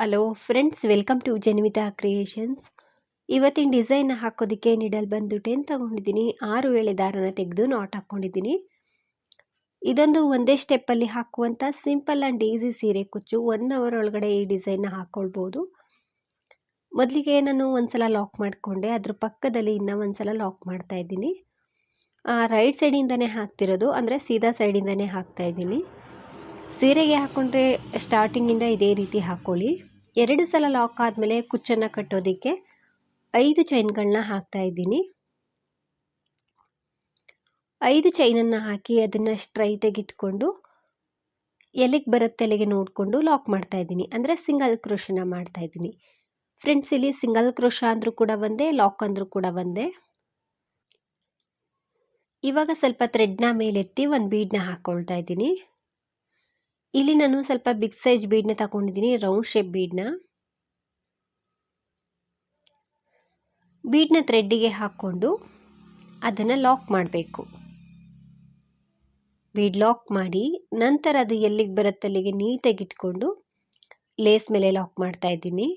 Hello friends welcome to Janvita creations ಇವತ್ತಿನ design ಹಾಕೋದಕ್ಕೆ needle ಬಂದು ಟೆನ್ ತಗೊಂಡಿದ್ದೀನಿ? ಆರು ಎಳೆ ದಾರನ ತೆಗೆದು ನಾಟ್ ಹಾಕ್ಕೊಂಡಿದ್ದೀನಿ ಇದೊಂದು ಒಂದೇ ಸ್ಟೆಪ್ಪಲ್ಲಿ ಹಾಕುವಂಥ ಸಿಂಪಲ್ ಆ್ಯಂಡ್ ಈಸಿ ಸೀರೆ ಕುಚ್ಚು. ಒನ್ ಅವರ್ ಒಳಗಡೆ ಈ ಡಿಸೈನ್ನ ಹಾಕ್ಕೊಳ್ಬೋದು ಮೊದಲಿಗೆ ನಾನು ಒಂದ್ಸಲ ಲಾಕ್ ಮಾಡಿಕೊಂಡೆ. ಅದ್ರ ಪಕ್ಕದಲ್ಲಿ ಇನ್ನೂ ಒಂದ್ಸಲ ಲಾಕ್ ಮಾಡ್ತಾ ಇದ್ದೀನಿ. ರೈಟ್ ಸೈಡಿಂದನೇ ಹಾಕ್ತಿರೋದು. ಅಂದರೆ ಸೀದಾ ಸೈಡಿಂದನೇ ಹಾಕ್ತಾ ಇದ್ದೀನಿ. ಸೀರೆಗೆ ಹಾಕ್ಕೊಂಡ್ರೆ ಸ್ಟಾರ್ಟಿಂಗಿಂದ ಇದೇ ರೀತಿ ಹಾಕ್ಕೊಳ್ಳಿ ಎರಡು ಸಲ ಲಾಕ್ ಆದಮೇಲೆ ಕುಚ್ಚನ್ನು ಕಟ್ಟೋದಕ್ಕೆ ಐದು ಚೈನ್ಗಳನ್ನ ಹಾಕ್ತಾ ಇದ್ದೀನಿ. ಐದು ಚೈನನ್ನು ಹಾಕಿ ಅದನ್ನು ಸ್ಟ್ರೈಟಾಗಿ ಇಟ್ಕೊಂಡು ಎಲೆಗೆ ಬರುತ್ತೆ ಎಲೆಗೆ ನೋಡಿಕೊಂಡು ಲಾಕ್ ಮಾಡ್ತಾ ಇದ್ದೀನಿ. ಅಂದರೆ ಸಿಂಗಲ್ ಕ್ರೋಶನ ಮಾಡ್ತಾ ಇದ್ದೀನಿ. ಫ್ರೆಂಡ್ಸ್ ಇಲ್ಲಿ ಸಿಂಗಲ್ ಕ್ರೋಶ ಅಂದರೂ ಕೂಡ ಒಂದೇ ಲಾಕ್ ಅಂದರೂ ಕೂಡ ಒಂದೇ. ಇವಾಗ ಸ್ವಲ್ಪ ಥ್ರೆಡ್ನ ಮೇಲೆತ್ತಿ ಒಂದು ಬೀಡನ್ನ ಹಾಕ್ಕೊಳ್ತಾ ಇದ್ದೀನಿ. ಇಲ್ಲಿ ನಾನು ಸ್ವಲ್ಪ ಬಿಗ್ ಸೈಜ್ ಬೀಡ್ನ ತಗೊಂಡಿದ್ದೀನಿ ರೌಂಡ್ ಶೇಪ್ ಬೀಡ್ನ ಬೀಡ್ನ ಥ್ರೆಡ್ಡಿಗೆ ಹಾಕ್ಕೊಂಡು ಅದನ್ನು ಲಾಕ್ ಮಾಡಬೇಕು. ಬೀಡ್ ಲಾಕ್ ಮಾಡಿ ನಂತರ ಅದು ಎಲ್ಲಿಗೆ ಬರುತ್ತೆ ಅಲ್ಲಿಗೆ ನೀಟಾಗಿ ಇಟ್ಕೊಂಡು ಲೇಸ್ ಮೇಲೆ ಲಾಕ್ ಮಾಡ್ತಾ ಇದ್ದೀನಿ.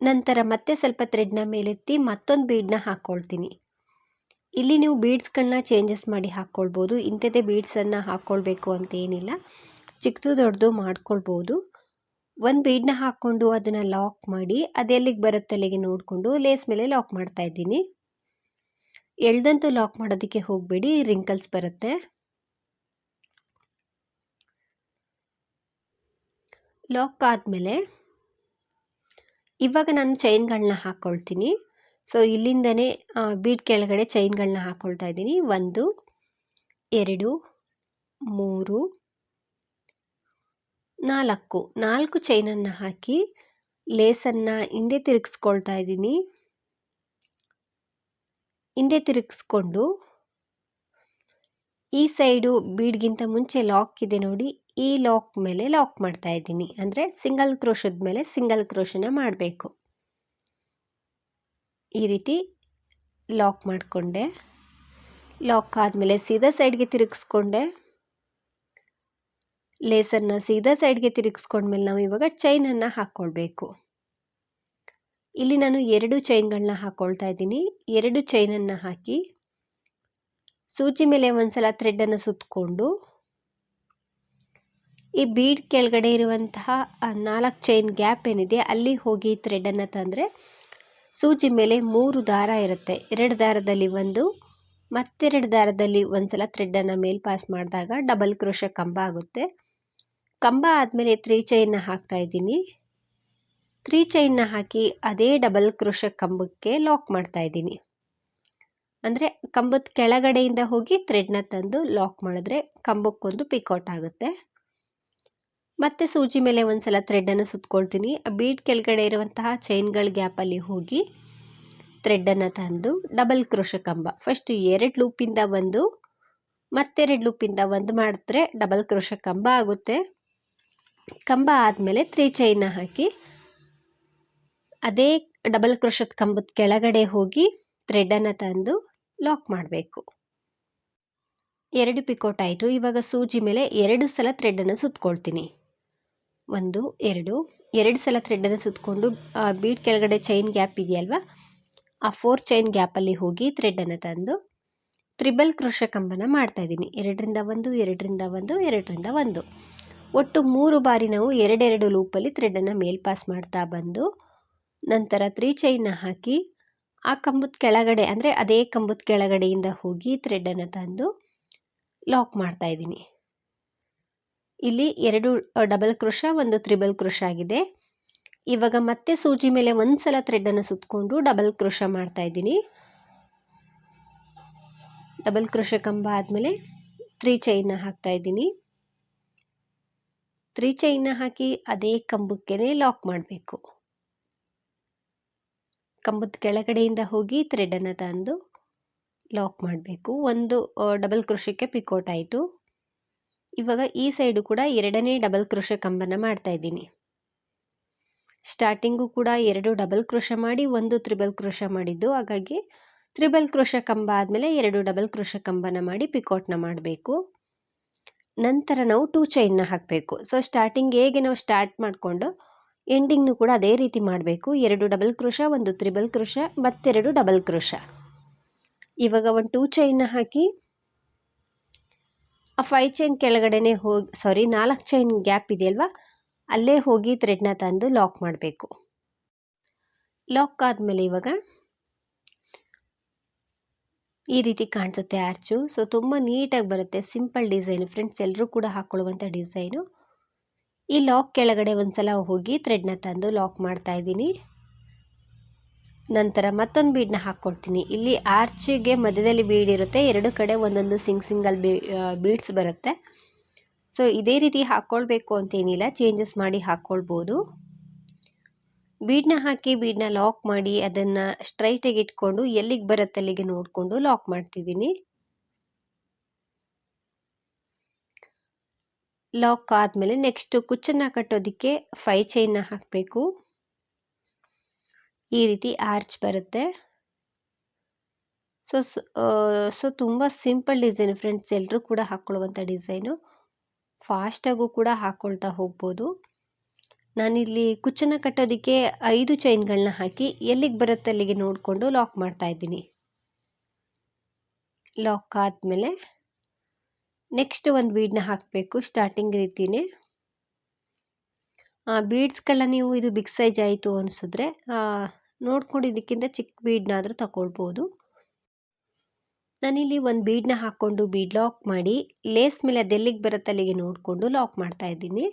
ನಂತರ ಮತ್ತೆ ಸ್ವಲ್ಪ ಥ್ರೆಡ್ನ ಮೇಲೆತ್ತಿ ಮತ್ತೊಂದು ಬೀಡನ್ನ ಹಾಕ್ಕೊಳ್ತೀನಿ ಇಲ್ಲಿ ನೀವು ಬೀಡ್ಸ್ಗಳನ್ನ ಚೇಂಜಸ್ ಮಾಡಿ ಹಾಕ್ಕೊಳ್ಬೋದು ಇಂಥದ್ದೇ ಬೀಡ್ಸನ್ನು ಹಾಕ್ಕೊಳ್ಬೇಕು ಅಂತ ಏನಿಲ್ಲ. ಚಿಕ್ಕದು ದೊಡ್ಡದು ಮಾಡ್ಕೊಳ್ಬೋದು. ಒಂದು ಬೀಡನ್ನ ಹಾಕ್ಕೊಂಡು ಅದನ್ನು ಲಾಕ್ ಮಾಡಿ ಅದೆಲ್ಲಿಗೆ ಬರುತ್ತೆ ಅಲ್ಲಿಗೆ ನೋಡಿಕೊಂಡು ಲೇಸ್ ಮೇಲೆ ಲಾಕ್ ಮಾಡ್ತಾ ಇದ್ದೀನಿ. ಎಳ್ದಂತೂ ಲಾಕ್ ಮಾಡೋದಕ್ಕೆ ಹೋಗಬೇಡಿ ರಿಂಕಲ್ಸ್ ಬರುತ್ತೆ. ಲಾಕ್ ಆದಮೇಲೆ ಇವಾಗ ನಾನು ಚೈನ್ಗಳನ್ನ ಹಾಕ್ಕೊಳ್ತೀನಿ ಸೊ ಇಲ್ಲಿಂದನೇ ಬೀಡ್ ಕೆಳಗಡೆ ಚೈನ್ಗಳನ್ನ ಹಾಕ್ಕೊಳ್ತಾ ಇದ್ದೀನಿ. ಒಂದು, ಎರಡು, ಮೂರು, ನಾಲ್ಕು. ನಾಲ್ಕು ಚೈನನ್ನು ಹಾಕಿ ಲೇಸನ್ನು ಹಿಂದೆ ತಿರುಗಿಸ್ಕೊಳ್ತಾ ಇದ್ದೀನಿ. ಹಿಂದೆ ತಿರುಗಿಸ್ಕೊಂಡು, ಈ ಸೈಡು ಬೀಡ್ಗಿಂತ ಮುಂಚೆ ಲಾಕ್ ಇದೆ ನೋಡಿ, ಈ ಲಾಕ್ ಮೇಲೆ ಲಾಕ್ ಮಾಡ್ತಾ ಇದ್ದೀನಿ. ಅಂದರೆ ಸಿಂಗಲ್ ಕ್ರೋಶದ ಮೇಲೆ ಸಿಂಗಲ್ ಕ್ರೋಶನ ಮಾಡಬೇಕು. ಈ ರೀತಿ ಲಾಕ್ ಮಾಡಿಕೊಂಡೆ. ಲಾಕ್ ಆದಮೇಲೆ ಸೀದಾ ಸೈಡ್ಗೆ ತಿರುಗಿಸ್ಕೊಂಡೆ. ಲೇಸರ್ನ ಸೀದಾ ಸೈಡ್ಗೆ ತಿರುಗಿಸ್ಕೊಂಡ್ಮೇಲೆ ನಾವು ಇವಾಗ ಚೈನನ್ನು ಹಾಕ್ಕೊಳ್ಬೇಕು ಇಲ್ಲಿ ನಾನು ಎರಡು ಚೈನ್ಗಳನ್ನ ಹಾಕ್ಕೊಳ್ತಾ ಇದ್ದೀನಿ. ಎರಡು ಚೈನನ್ನು ಹಾಕಿ ಸೂಜಿ ಮೇಲೆ ಒಂದ್ಸಲ ಥ್ರೆಡ್ಡನ್ನು ಸುತ್ತಕೊಂಡು ಈ ಬೀಡ್ ಕೆಳಗಡೆ ಇರುವಂತಹ ನಾಲ್ಕು ಚೈನ್ ಗ್ಯಾಪ್ ಏನಿದೆ ಅಲ್ಲಿ ಹೋಗಿ ಥ್ರೆಡನ್ನು ತಂದರೆ ಸೂಜಿ ಮೇಲೆ ಮೂರು ದಾರ ಇರುತ್ತೆ. ಎರಡು ದಾರದಲ್ಲಿ ಒಂದು, ಮತ್ತೆರಡು ದಾರದಲ್ಲಿ ಒಂದ್ಸಲ ಥ್ರೆಡ್ಡನ್ನು ಮೇಲ್ ಪಾಸ್ ಮಾಡಿದಾಗ ಡಬಲ್ ಕ್ರೋಶ ಕಂಬ ಆಗುತ್ತೆ. ಕಂಬ ಆದಮೇಲೆ ತ್ರೀ ಚೈನ್ನ ಹಾಕ್ತಾ ಇದ್ದೀನಿ. ತ್ರೀ ಚೈನ್ನ ಹಾಕಿ ಅದೇ ಡಬಲ್ ಕ್ರೋಶ ಕಂಬಕ್ಕೆ ಲಾಕ್ ಮಾಡ್ತಾ ಇದ್ದೀನಿ. ಅಂದರೆ ಕಂಬದ ಕೆಳಗಡೆಯಿಂದ ಹೋಗಿ ಥ್ರೆಡ್ನ ತಂದು ಲಾಕ್ ಮಾಡಿದ್ರೆ ಕಂಬಕ್ಕೊಂದು ಪಿಕೌಟ್ ಆಗುತ್ತೆ. ಮತ್ತೆ ಸೂಜಿ ಮೇಲೆ ಒಂದ್ಸಲ ಥ್ರೆಡ್ಡನ್ನು ಸುತ್ಕೊಳ್ತೀನಿ. ಬೀಟ್ ಕೆಳಗಡೆ ಇರುವಂತಹ ಚೈನ್ಗಳ ಗ್ಯಾಪಲ್ಲಿ ಹೋಗಿ ಥ್ರೆಡ್ಡನ್ನು ತಂದು ಡಬಲ್ ಕ್ರೋಶ ಕಂಬ. ಫಸ್ಟ್ ಎರಡು ಲೂಪಿಂದ ಒಂದು ಮತ್ತೆರಡು ಲೂಪಿಂದ ಒಂದು ಮಾಡಿದ್ರೆ ಡಬಲ್ ಕ್ರೋಶ ಕಂಬ ಆಗುತ್ತೆ. ಕಂಬ ಆದಮೇಲೆ ತ್ರೀ ಚೈನ್ನ ಹಾಕಿ ಅದೇ ಡಬಲ್ ಕ್ರೋಶದ ಕಂಬದ ಕೆಳಗಡೆ ಹೋಗಿ ಥ್ರೆಡ್ಡನ್ನು ತಂದು ಲಾಕ್ ಮಾಡಬೇಕು. ಎರಡು ಪಿಕೋಟ್ ಆಯಿತು. ಇವಾಗ ಸೂಜಿ ಮೇಲೆ ಎರಡು ಸಲ ಥ್ರೆಡ್ಡನ್ನು ಸುತ್ಕೊಳ್ತೀನಿ. ಒಂದು, ಎರಡು ಎರಡು ಸಲ ಥ್ರೆಡ್ಡನ್ನು ಸುತ್ತಕೊಂಡು ಬೀಟ್ ಕೆಳಗಡೆ ಚೈನ್ ಗ್ಯಾಪ್ ಇದೆಯಲ್ವಾ? ಆ ಫೋರ್ ಚೈನ್ ಗ್ಯಾಪಲ್ಲಿ ಹೋಗಿ ಥ್ರೆಡ್ಡನ್ನು ತಂದು ತ್ರಿಬಲ್ ಕೃಷ ಕಂಬನ ಮಾಡ್ತಾಯಿದ್ದೀನಿ ಎರಡರಿಂದ ಒಂದು ಎರಡರಿಂದ ಒಂದು ಎರಡರಿಂದ ಒಂದು. ಒಟ್ಟು ಮೂರು ಬಾರಿ ನಾವು ಎರಡೆರಡು ಲೂಪಲ್ಲಿ ಥ್ರೆಡ್ಡನ್ನು ಮೇಲ್ ಪಾಸ್ ಮಾಡ್ತಾ ಬಂದು, ನಂತರ ತ್ರೀ ಚೈನ್ನ ಹಾಕಿ, ಆ ಕಂಬದ ಕೆಳಗಡೆ, ಅಂದರೆ ಅದೇ ಕಂಬದ ಕೆಳಗಡೆಯಿಂದ ಹೋಗಿ ಥ್ರೆಡ್ಡನ್ನು ತಂದು ಲಾಕ್ ಮಾಡ್ತಾಯಿದ್ದೀನಿ ಇಲ್ಲಿ ಎರಡು ಡಬಲ್ ಕ್ರೋಶ, ಒಂದು ತ್ರಿಬಲ್ ಕ್ರೋಶ ಆಗಿದೆ. ಇವಾಗ ಮತ್ತೆ ಸೂಜಿ ಮೇಲೆ ಒಂದು ಸಲ ಥ್ರೆಡ್ಡನ್ನು ಸುತ್ತಕೊಂಡು ಡಬಲ್ ಕ್ರೋಶ ಮಾಡ್ತಾ ಇದ್ದೀನಿ. ಡಬಲ್ ಕ್ರೋಶ ಕಂಬ ಆದಮೇಲೆ ತ್ರೀ ಚೈನ್ನ ಹಾಕ್ತಾ ಇದ್ದೀನಿ. ತ್ರೀ ಚೈನ್ನ ಹಾಕಿ ಅದೇ ಕಂಬಕ್ಕೆ ಲಾಕ್ ಮಾಡಬೇಕು. ಕಂಬದ ಕೆಳಗಡೆಯಿಂದ ಹೋಗಿ ಥ್ರೆಡನ್ನು ತಂದು ಲಾಕ್ ಮಾಡಬೇಕು. ಒಂದು ಡಬಲ್ ಕ್ರೋಶಕ್ಕೆ ಪಿಕೋಟ್ ಆಯಿತು. ಇವಾಗ ಈ ಸೈಡು ಕೂಡ ಎರಡನೇ ಡಬಲ್ ಕ್ರೋಶ ಕಂಬನ ಮಾಡ್ತಾ ಇದ್ದೀನಿ. ಸ್ಟಾರ್ಟಿಂಗು ಕೂಡ ಎರಡು ಡಬಲ್ ಕ್ರೋಶ ಮಾಡಿ ಒಂದು ತ್ರಿಬಲ್ ಕ್ರೋಶ ಮಾಡಿದ್ದು. ಹಾಗಾಗಿ ತ್ರಿಬಲ್ ಕ್ರೋಶ ಕಂಬ ಆದಮೇಲೆ ಎರಡು ಡಬಲ್ ಕ್ರೋಶ ಕಂಬನ ಮಾಡಿ ಪಿಕೋಟ್ನ ಮಾಡಬೇಕು. ನಂತರ ನಾವು ಟೂ ಚೈನ್ನ ಹಾಕಬೇಕು. ಸೊ ಸ್ಟಾರ್ಟಿಂಗ್ ಹೇಗೆ ನಾವು ಸ್ಟಾರ್ಟ್ ಮಾಡಿಕೊಂಡು ಎಂಡಿಂಗ್ನು ಕೂಡ ಅದೇ ರೀತಿ ಮಾಡಬೇಕು. ಎರಡು ಡಬಲ್ ಕ್ರೋಶ ಒಂದು ತ್ರಿಬಲ್ ಕ್ರೋಶ ಮತ್ತೆರಡು ಡಬಲ್ ಕ್ರೋಶ ಇವಾಗ ಒಂದು ಟೂ ಚೈನ್ನ ಹಾಕಿ ಆ ಫೈವ್ ಚೈನ್ ಕೆಳಗಡೆನೆ ಹೋಗಿ ಸಾರಿ ನಾಲ್ಕು ಚೈನ್ ಗ್ಯಾಪ್ ಇದೆಯಲ್ವಾ ಅಲ್ಲೇ ಹೋಗಿ ಥ್ರೆಡ್ನ ತಂದು ಲಾಕ್ ಮಾಡಬೇಕು. ಲಾಕ್ ಆದಮೇಲೆ ಇವಾಗ ಈ ರೀತಿ ಕಾಣಿಸುತ್ತೆ ಆರ್ಚು ಸೊ ತುಂಬ ನೀಟಾಗಿ ಬರುತ್ತೆ. ಸಿಂಪಲ್ ಡಿಸೈನು ಫ್ರೆಂಡ್ಸ್ ಎಲ್ಲರೂ ಕೂಡ ಹಾಕ್ಕೊಳ್ಳುವಂಥ ಡಿಸೈನು ಈ ಲಾಕ್ ಕೆಳಗಡೆ ಒಂದು ಸಲ ಹೋಗಿ ಥ್ರೆಡ್ನ ತಂದು ಲಾಕ್ ಮಾಡ್ತಾ ಇದ್ದೀನಿ. ನಂತರ ಮತ್ತೊಂದು ಬೀಡನ್ನ ಹಾಕ್ಕೊಳ್ತೀನಿ ಇಲ್ಲಿ ಆರ್ಚಿಗೆ ಮಧ್ಯದಲ್ಲಿ ಬೀಡ್ ಇರುತ್ತೆ. ಎರಡು ಕಡೆ ಒಂದೊಂದು ಸಿಂಗ್ ಸಿಂಗಲ್ ಬೀಡ್ಸ್ ಬರುತ್ತೆ. ಸೊ ಇದೇ ರೀತಿ ಹಾಕ್ಕೊಳ್ಬೇಕು ಅಂತೇನಿಲ್ಲ ಚೇಂಜಸ್ ಮಾಡಿ ಹಾಕ್ಕೊಳ್ಬೋದು ಬೀಡನ್ನ ಹಾಕಿ ಬೀಡನ್ನ ಲಾಕ್ ಮಾಡಿ ಅದನ್ನು ಸ್ಟ್ರೈಟಾಗಿ ಇಟ್ಕೊಂಡು ಎಲ್ಲಿಗೆ ಬರುತ್ತೆ ಅಲ್ಲಿಗೆ ನೋಡಿಕೊಂಡು ಲಾಕ್ ಮಾಡ್ತಿದ್ದೀನಿ. ಲಾಕ್ ಆದಮೇಲೆ ನೆಕ್ಸ್ಟು ಕುಚ್ಚನ್ನು ಕಟ್ಟೋದಕ್ಕೆ ಫೈ ಚೈನ್ನ ಹಾಕಬೇಕು. ಈ ರೀತಿ ಆರ್ಚ್ ಬರುತ್ತೆ. ಸೊ ಸೊ ತುಂಬ ಸಿಂಪಲ್ ಡಿಸೈನ್ ಫ್ರೆಂಡ್ಸ್ ಎಲ್ಲರೂ ಕೂಡ ಹಾಕ್ಕೊಳ್ಳುವಂಥ ಡಿಸೈನು ಫಾಸ್ಟಾಗೂ ಕೂಡ ಹಾಕ್ಕೊಳ್ತಾ ಹೋಗ್ಬೋದು. ನಾನಿಲ್ಲಿ ಕುಚ್ಚನ್ನು ಕಟ್ಟೋದಕ್ಕೆ ಐದು ಚೈನ್ಗಳನ್ನ ಹಾಕಿ ಎಲ್ಲಿಗೆ ಬರುತ್ತೆ ಅಲ್ಲಿಗೆ ನೋಡಿಕೊಂಡು ಲಾಕ್ ಮಾಡ್ತಾ ಇದ್ದೀನಿ. ಲಾಕ್ ಆದಮೇಲೆ ನೆಕ್ಸ್ಟ್ ಒಂದು ಬೀಡನ್ನ ಹಾಕಬೇಕು ಸ್ಟಾರ್ಟಿಂಗ್ ರೀತಿಯೇ ಬೀಡ್ಸ್ಗಳನ್ನ ನೀವು ಇದು ಬಿಗ್ ಸೈಜ್ ಆಯಿತು ಅನಿಸಿದ್ರೆ ನೋಡ್ಕೊಂಡು ಇದಕ್ಕಿಂತ ಚಿಕ್ಕ ಬೀಡ್ನಾದರೂ ತಗೊಳ್ಬೋದು ನಾನಿಲ್ಲಿ ಒಂದು ಬೀಡನ್ನ ಹಾಕ್ಕೊಂಡು ಬೀಡ್ ಲಾಕ್ ಮಾಡಿ ಲೇಸ್ ಮೇಲೆ ಅದೆಲ್ಲಿಗೆ ಬರುತ್ತೆ ಅಲ್ಲಿಗೆ ನೋಡಿಕೊಂಡು ಲಾಕ್ ಮಾಡ್ತಾ ಇದ್ದೀನಿ.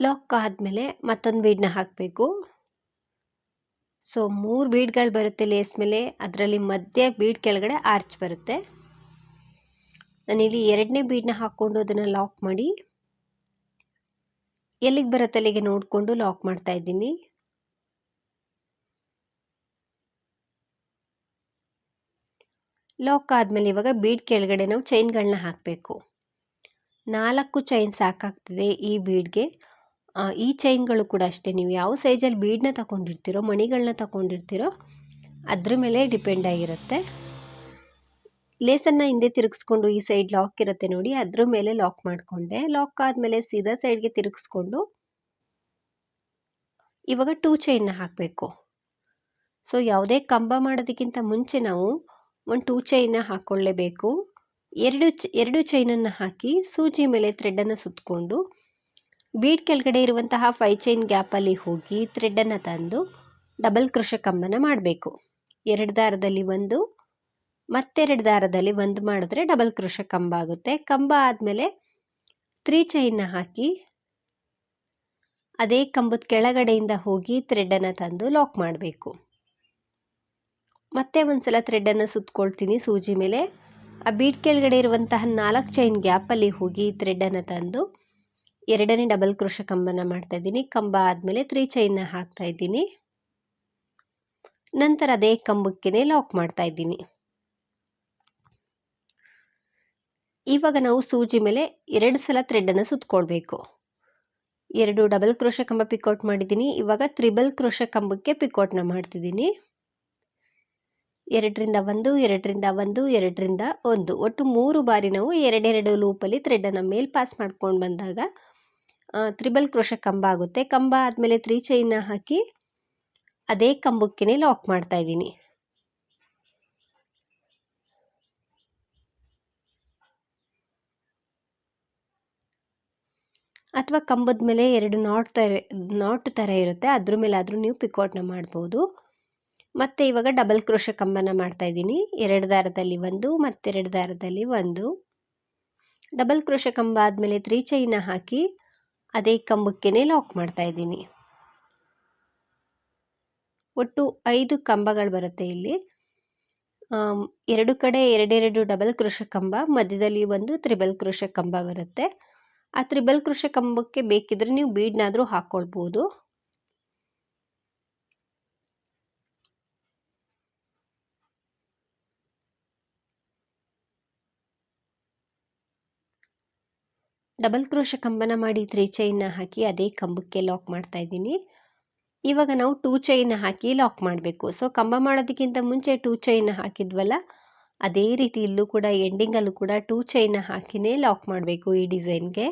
ಲಾಕ್ ಆದಮೇಲೆ ಮತ್ತೊಂದು ಬೀಡನ್ನ ಹಾಕಬೇಕು. ಸೊ ಮೂರು ಬೀಡ್ಗಳು ಬರುತ್ತೆ ಲೇಸ್ ಮೇಲೆ, ಅದರಲ್ಲಿ ಮಧ್ಯ ಬೀಡ್ ಕೆಳಗಡೆ ಆರ್ಚ್ ಬರುತ್ತೆ. ನಾನಿಲ್ಲಿ ಎರಡನೇ ಬೀಡನ್ನ ಹಾಕ್ಕೊಂಡು ಅದನ್ನು ಲಾಕ್ ಮಾಡಿ, ಎಲ್ಲಿಗೆ ಬರುತ್ತೆ ಅಲ್ಲಿಗೆ ನೋಡಿಕೊಂಡು ಲಾಕ್ ಮಾಡ್ತಾ ಇದ್ದೀನಿ. ಲಾಕ್ ಆದಮೇಲೆ ಇವಾಗ ಬೀಡ್ ಕೆಳಗಡೆ ನಾವು ಚೈನ್ಗಳನ್ನ ಹಾಕಬೇಕು. ನಾಲ್ಕು ಚೈನ್ ಸಾಕಾಗ್ತದೆ ಈ ಬೀಡ್ಗೆ. ಈ ಚೈನ್ಗಳು ಕೂಡ ಅಷ್ಟೇ, ನೀವು ಯಾವ ಸೈಜಲ್ಲಿ ಬೀಡನ್ನ ತಗೊಂಡಿರ್ತೀರೋ ಮಣಿಗಳನ್ನ ತಗೊಂಡಿರ್ತೀರೋ, ಅದ್ರ ಮೇಲೆ ಡಿಪೆಂಡ್ ಆಗಿರುತ್ತೆ. ಲೇಸನ್ನು ಹಿಂದೆ ತಿರುಗಿಸ್ಕೊಂಡು ಈ ಸೈಡ್ ಲಾಕ್ ಇರುತ್ತೆ ನೋಡಿ, ಅದ್ರ ಮೇಲೆ ಲಾಕ್ ಮಾಡಿಕೊಂಡೆ. ಲಾಕ್ ಆದಮೇಲೆ ಸೀದಾ ಸೈಡ್ಗೆ ತಿರುಗಿಸ್ಕೊಂಡು ಇವಾಗ ಟೂ ಚೈನ್ನ ಹಾಕಬೇಕು. ಸೊ, ಯಾವುದೇ ಕಂಬ ಮಾಡೋದಕ್ಕಿಂತ ಮುಂಚೆ ನಾವು ಒಂದು ಟೂ ಚೈನ್ನ ಹಾಕ್ಕೊಳ್ಳೇಬೇಕು. ಎರಡು ಚ, ಎರಡು ಚೈನನ್ನು ಹಾಕಿ ಸೂಜಿ ಮೇಲೆ ಥ್ರೆಡನ್ನು ಸುತ್ತಕೊಂಡು ಬೀಡ್ ಕೆಳಗಡೆ ಇರುವಂತಹ ಫೈ ಚೈನ್ ಗ್ಯಾಪಲ್ಲಿ ಹೋಗಿ ಥ್ರೆಡನ್ನು ತಂದು ಡಬಲ್ ಕೃಷ ಕಂಬನ ಮಾಡಬೇಕು. ಎರಡು ದಾರದಲ್ಲಿ ಒಂದು ಮತ್ತೆರಡು ದಾರದಲ್ಲಿ ಒಂದು ಮಾಡಿದ್ರೆ ಡಬಲ್ ಕ್ರೋಶ ಕಂಬ ಆಗುತ್ತೆ. ಕಂಬ ಆದಮೇಲೆ ತ್ರೀ ಚೈನ್ನ ಹಾಕಿ ಅದೇ ಕಂಬದ ಕೆಳಗಡೆಯಿಂದ ಹೋಗಿ ಥ್ರೆಡನ್ನು ತಂದು ಲಾಕ್ ಮಾಡಬೇಕು. ಮತ್ತೆ ಒಂದ್ಸಲ ಥ್ರೆಡನ್ನು ಸುತ್ತಕೊಳ್ತೀನಿ ಸೂಜಿ ಮೇಲೆ ಆ ಬೀಟ್ ಕೆಳಗಡೆ ಇರುವಂತಹ ನಾಲ್ಕು ಚೈನ್ ಗ್ಯಾಪಲ್ಲಿ ಹೋಗಿ ಥ್ರೆಡ್ಡನ್ನು ತಂದು ಎರಡನೇ ಡಬಲ್ ಕ್ರೋಶ ಕಂಬನ ಮಾಡ್ತಾ ಇದ್ದೀನಿ. ಕಂಬ ಆದಮೇಲೆ ತ್ರೀ ಚೈನ್ನ ಹಾಕ್ತಾ ಇದ್ದೀನಿ. ನಂತರ ಅದೇ ಕಂಬಕ್ಕೆ ಲಾಕ್ ಮಾಡ್ತಾ ಇದ್ದೀನಿ. ಇವಾಗ ನಾವು ಸೂಜಿ ಮೇಲೆ ಎರಡು ಸಲ ಥ್ರೆಡನ್ನು ಸುತ್ಕೊಳ್ಬೇಕು. ಎರಡು ಡಬಲ್ ಕ್ರೋಶ ಕಂಬ ಪಿಕೌಟ್ ಮಾಡಿದ್ದೀನಿ. ಇವಾಗ ತ್ರಿಬಲ್ ಕ್ರೋಶ ಕಂಬಕ್ಕೆ ಪಿಕೌಟ್ನ ಮಾಡ್ತಿದ್ದೀನಿ. ಎರಡರಿಂದ ಒಂದು ಎರಡರಿಂದ ಒಂದು ಎರಡರಿಂದ ಒಂದು. ಒಟ್ಟು ಮೂರು ಬಾರಿ ನಾವು ಎರಡೆರಡು ಲೂಪಲ್ಲಿ ಥ್ರೆಡನ್ನು ಮೇಲೆ ಪಾಸ್ ಮಾಡ್ಕೊಂಡು ಬಂದಾಗ ತ್ರಿಬಲ್ ಕ್ರೋಶ ಕಂಬ ಆಗುತ್ತೆ. ಕಂಬ ಆದಮೇಲೆ ತ್ರೀ ಚೈನ್ನ ಹಾಕಿ, ಅದೇ ಕಂಬಕ್ಕೆ ಲಾಕ್ ಮಾಡ್ತಾ ಇದ್ದೀನಿ. ಅಥವಾ ಕಂಬದ ಮೇಲೆ ಎರಡು ನಾಟ್ ಥರ ನಾಟ್ ಥರ ಇರುತ್ತೆ. ಅದ್ರ ಮೇಲೆ ಆದರೂ ನೀವು ಪಿಕೋಟ್ನ ಮಾಡ್ಬೋದು. ಮತ್ತು ಇವಾಗ ಡಬಲ್ ಕ್ರೋಶ ಕಂಬನ ಮಾಡ್ತಾ ಇದ್ದೀನಿ. ಎರಡು ದಾರದಲ್ಲಿ ಒಂದು ಮತ್ತೆರಡು ದಾರದಲ್ಲಿ ಒಂದು. ಡಬಲ್ ಕ್ರೋಶ ಕಂಬ ಆದಮೇಲೆ ತ್ರೀ ಚೈನ ಹಾಕಿ ಅದೇ ಕಂಬಕ್ಕೆ ಲಾಕ್ ಮಾಡ್ತಾ ಇದ್ದೀನಿ. ಒಟ್ಟು ಐದು ಕಂಬಗಳು ಬರುತ್ತೆ ಇಲ್ಲಿ. ಎರಡು ಕಡೆ ಎರಡೆರಡು ಡಬಲ್ ಕ್ರೋಶ ಕಂಬ, ಮಧ್ಯದಲ್ಲಿ ಒಂದು ತ್ರಿಬಲ್ ಕ್ರೋಶ ಕಂಬ ಬರುತ್ತೆ. ಆ ತ್ರಿಬಲ್ ಕೃಷಿ ಕಂಬಕ್ಕೆ ಬೇಕಿದ್ರೆ ನೀವು ಬೀಡ್ನಾದರೂ ಹಾಕ್ಕೊಳ್ಬೋದು ಡಬಲ್ ಕ್ರೋಶ ಕಂಬನ ಮಾಡಿ ತ್ರೀ ಚೈನ್ನ ಹಾಕಿ ಅದೇ ಕಂಬಕ್ಕೆ ಲಾಕ್ ಮಾಡ್ತಾ ಇದ್ದೀನಿ. ಇವಾಗ ನಾವು ಟೂ ಚೈನ್ ಹಾಕಿ ಲಾಕ್ ಮಾಡಬೇಕು. ಸೊ ಕಂಬ ಮಾಡೋದಕ್ಕಿಂತ ಮುಂಚೆ ಟೂ ಚೈನ್ ಹಾಕಿದ್ವಲ್ಲ ಅದೇ ರೀತಿ ಇಲ್ಲೂ ಕೂಡ ಎಂಡಿಂಗಲ್ಲೂ ಕೂಡ ಟೂ ಚೈನ್ನ ಹಾಕಿನೇ ಲಾಕ್ ಮಾಡಬೇಕು ಈ ಡಿಸೈನ್ಗೆ.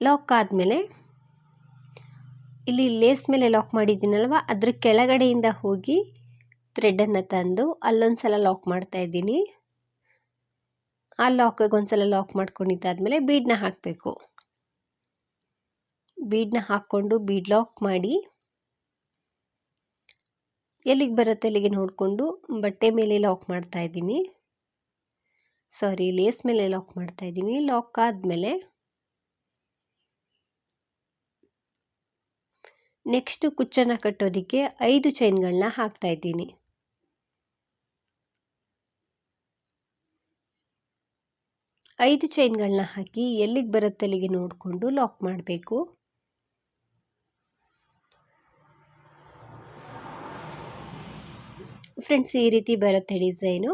ಲಾಕ್ ಆದಮೇಲೆ ಇಲ್ಲಿ ಲೇಸ್ ಮೇಲೆ ಲಾಕ್ ಮಾಡಿದ್ದೀನಲ್ವ? ಅದ್ರ ಕೆಳಗಡೆಯಿಂದ ಹೋಗಿ ಥ್ರೆಡನ್ನು ತಂದು ಅಲ್ಲೊಂದು ಸಲ ಲಾಕ್ ಮಾಡ್ತಾ ಇದ್ದೀನಿ. ಆ ಲಾಕಿಗೆ ಒಂದ್ಸಲ ಲಾಕ್ ಮಾಡ್ಕೊಂಡಿದ್ದಾದಮೇಲೆ ಬೀಡನ್ನ ಹಾಕಬೇಕು. ಬೀಡನ್ನ ಹಾಕ್ಕೊಂಡು ಬೀಡ್ ಲಾಕ್ ಮಾಡಿ ಎಲ್ಲಿಗೆ ಬರುತ್ತೆ ಅಲ್ಲಿಗೆ ನೋಡಿಕೊಂಡು ಬಟ್ಟೆ ಮೇಲೆ ಲಾಕ್ ಮಾಡ್ತಾ ಇದ್ದೀನಿ. ಸಾರಿ ಲೇಸ್ ಮೇಲೆ ಲಾಕ್ ಮಾಡ್ತಾ ಇದ್ದೀನಿ. ಲಾಕ್ ಆದಮೇಲೆ ನೆಕ್ಸ್ಟ್ ಕುಚ್ಚನ್ನು ಕಟ್ಟೋದಕ್ಕೆ ಐದು ಚೈನ್ಗಳನ್ನ ಹಾಕ್ತಾ ಇದ್ದೀನಿ. ಐದು ಚೈನ್ಗಳನ್ನ ಹಾಕಿ ಎಲ್ಲಿಗೆ ಬರುತ್ತೆ ಅಲ್ಲಿಗೆ ನೋಡಿಕೊಂಡು ಲಾಕ್ ಮಾಡಬೇಕು. ಫ್ರೆಂಡ್ಸ್ ಈ ರೀತಿ ಬರುತ್ತೆ ಡಿಸೈನು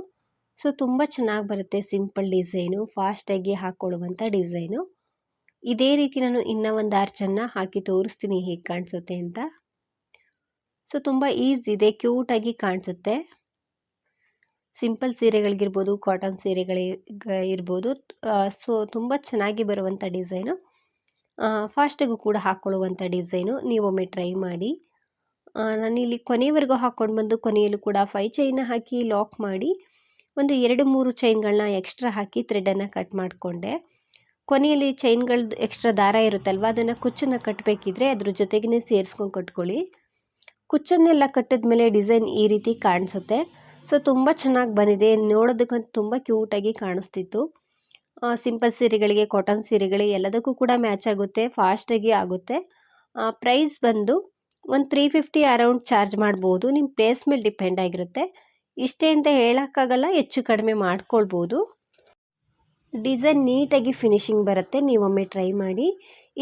ಸೊ ತುಂಬ ಚೆನ್ನಾಗಿ ಬರುತ್ತೆ ಸಿಂಪಲ್ ಡಿಸೈನು ಫಾಸ್ಟಾಗಿ ಹಾಕ್ಕೊಳ್ಳುವಂಥ ಡಿಸೈನು ಇದೇ ರೀತಿ ನಾನು ಇನ್ನೂ ಒಂದು ಆರ್ಚನ್ನು ಹಾಕಿ ತೋರಿಸ್ತೀನಿ ಹೇಗೆ ಕಾಣಿಸುತ್ತೆ ಅಂತ. ಸೊ ತುಂಬ ಈಸಿ ಇದೆ ಕ್ಯೂಟಾಗಿ ಕಾಣಿಸುತ್ತೆ. ಸಿಂಪಲ್ ಸೀರೆಗಳಿಗಿರ್ಬೋದು ಕಾಟನ್ ಸೀರೆಗಳಿಗೆ ಇರ್ಬೋದು ಸೊ ತುಂಬ ಚೆನ್ನಾಗಿ ಬರುವಂಥ ಡಿಸೈನು ಫಾಸ್ಟಾಗೂ ಕೂಡ ಹಾಕ್ಕೊಳ್ಳುವಂಥ ಡಿಸೈನು ನೀವೊಮ್ಮೆ ಟ್ರೈ ಮಾಡಿ. ನಾನಿಲ್ಲಿ ಕೊನೆವರೆಗೂ ಹಾಕ್ಕೊಂಡು ಬಂದು ಕೊನೆಯಲ್ಲೂ ಕೂಡ ಫೈ ಚೈನ್ ಹಾಕಿ ಲಾಕ್ ಮಾಡಿ ಒಂದು ಎರಡು ಮೂರು ಚೈನ್ಗಳನ್ನ ಎಕ್ಸ್ಟ್ರಾ ಹಾಕಿ ಥ್ರೆಡನ್ನು ಕಟ್ ಮಾಡಿಕೊಂಡೆ. ಕೊನೆಯಲ್ಲಿ ಚೈನ್ಗಳದ್ದು ಎಕ್ಸ್ಟ್ರಾ ದಾರ ಇರುತ್ತಲ್ವ, ಅದನ್ನು ಕುಚ್ಚನ್ನು ಕಟ್ಟಬೇಕಿದ್ರೆ ಅದ್ರ ಜೊತೆಗೇ ಸೇರಿಸ್ಕೊಂಡು ಕಟ್ಕೊಳ್ಳಿ. ಕುಚ್ಚನ್ನೆಲ್ಲ ಕಟ್ಟಿದ ಮೇಲೆ ಡಿಸೈನ್ ಈ ರೀತಿ ಕಾಣಿಸುತ್ತೆ. ಸೊ ತುಂಬ ಚೆನ್ನಾಗಿ ಬಂದಿದೆ. ನೋಡೋದಕ್ಕಂತೂ ತುಂಬ ಕ್ಯೂಟಾಗಿ ಕಾಣಿಸ್ತಿತ್ತು. ಸಿಂಪಲ್ ಸೀರೆಗಳಿಗೆ ಕಾಟನ್ ಸೀರೆಗಳಿಗೆ ಎಲ್ಲದಕ್ಕೂ ಕೂಡ ಮ್ಯಾಚ್ ಆಗುತ್ತೆ ಫಾಸ್ಟಾಗಿ ಆಗುತ್ತೆ. ಪ್ರೈಸ್ ಬಂದು ಒಂದು ತ್ರೀ ಫಿಫ್ಟಿ ಅರೌಂಡ್ ಚಾರ್ಜ್ ಮಾಡ್ಬೋದು. ನಿಮ್ಮ ಪ್ಲೇಸ್ ಮೇಲೆ ಡಿಪೆಂಡ್ ಆಗಿರುತ್ತೆ. ಇಷ್ಟೇ ಅಂತ ಹೇಳೋಕ್ಕಾಗಲ್ಲ, ಹೆಚ್ಚು ಕಡಿಮೆ ಮಾಡ್ಕೊಳ್ಬೋದು. ಡಿಸೈನ್ ನೀಟಾಗಿ ಫಿನಿಶಿಂಗ್ ಬರುತ್ತೆ. ನೀವೊಮ್ಮೆ ಟ್ರೈ ಮಾಡಿ.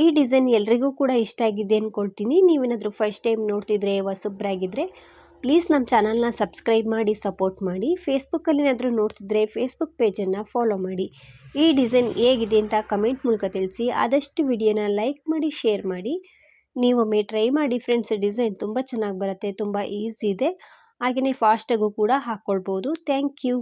ಈ ಡಿಸೈನ್ ಎಲ್ರಿಗೂ ಕೂಡ ಇಷ್ಟ ಆಗಿದೆ ಅಂದ್ಕೊಳ್ತೀನಿ ನೀವೇನಾದರೂ ಫಸ್ಟ್ ಟೈಮ್ ನೋಡ್ತಿದ್ರೆ ಹೊಸೊಬ್ಬರಾಗಿದ್ದರೆ ಪ್ಲೀಸ್ ನಮ್ಮ ಚಾನಲ್ನ ಸಬ್ಸ್ಕ್ರೈಬ್ ಮಾಡಿ ಸಪೋರ್ಟ್ ಮಾಡಿ. ಫೇಸ್ಬುಕ್ಕಲ್ಲಿ ಏನಾದರೂ ನೋಡ್ತಿದ್ರೆ ಫೇಸ್ಬುಕ್ ಪೇಜನ್ನು ಫಾಲೋ ಮಾಡಿ. ಈ ಡಿಸೈನ್ ಹೇಗಿದೆ ಅಂತ ಕಮೆಂಟ್ ಮೂಲಕ ತಿಳಿಸಿ. ಆದಷ್ಟು ವಿಡಿಯೋನ ಲೈಕ್ ಮಾಡಿ ಶೇರ್ ಮಾಡಿ. ನೀವೊಮ್ಮೆ ಟ್ರೈ ಮಾಡಿ ಫ್ರೆಂಡ್ಸ್ ಡಿಸೈನ್ ತುಂಬ ಚೆನ್ನಾಗಿ ಬರುತ್ತೆ, ತುಂಬ ಈಸಿ ಇದೆ. ಹಾಗೆಯೇ ಫಾಸ್ಟಾಗೂ ಕೂಡ ಹಾಕ್ಕೊಳ್ಬೋದು. Thank you